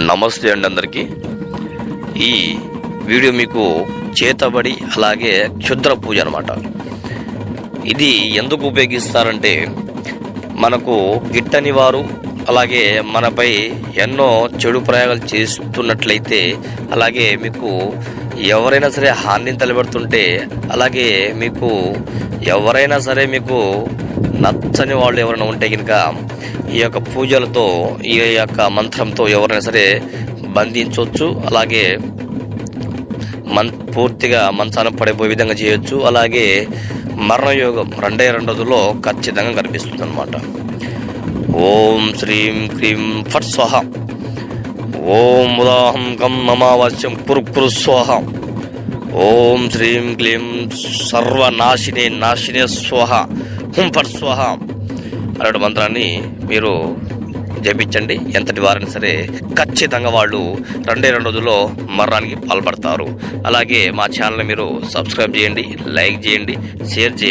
నమస్తే అండి అందరికీ. ఈ వీడియో మీకు చేతబడి అలాగే క్షుద్ర పూజ అనమాట ఇది ఎందుకు ఉపయోగిస్తారంటే మనకు గిట్టని వారు అలాగే మనపై ఎన్నో చెడు ప్రయోగాలు చేస్తున్నట్లయితే అలాగే మీకు ఎవరైనా సరే హాని తలబెడుతుంటే అలాగే మీకు ఎవరైనా సరే మీకు నచ్చని వాళ్ళు ఎవరైనా ఉంటే కనుక ఈ యొక్క పూజలతో ఈ యొక్క మంత్రంతో ఎవరైనా సరే బంధించవచ్చు. అలాగే మన్ పూర్తిగా మంచాన పడిపోయే విధంగా చేయొచ్చు. అలాగే మరణయోగం రెండే రెండు రోజుల్లో ఖచ్చితంగా కనిపిస్తుంది అనమాట ఓం శ్రీం క్రీం ఫట్ స్వహ. ఓం ఉదాహం కం అమావాస్యం పురుపురు కురు ఓం శ్రీం క్లీం సర్వనాశినే నాశినే స్వహ. హుం ఫట్ స్వహ. అనే మంత్రాన్ని మీరు జపించండి. ఎంతటి వారైనా సరే ఖచ్చితంగా వాళ్ళు రెండే రెండు రోజుల్లో మరణానికి పాల్పడతారు. అలాగే మా ఛానల్ మీరు సబ్స్క్రైబ్ చేయండి లైక్ చేయండి షేర్ చేయండి.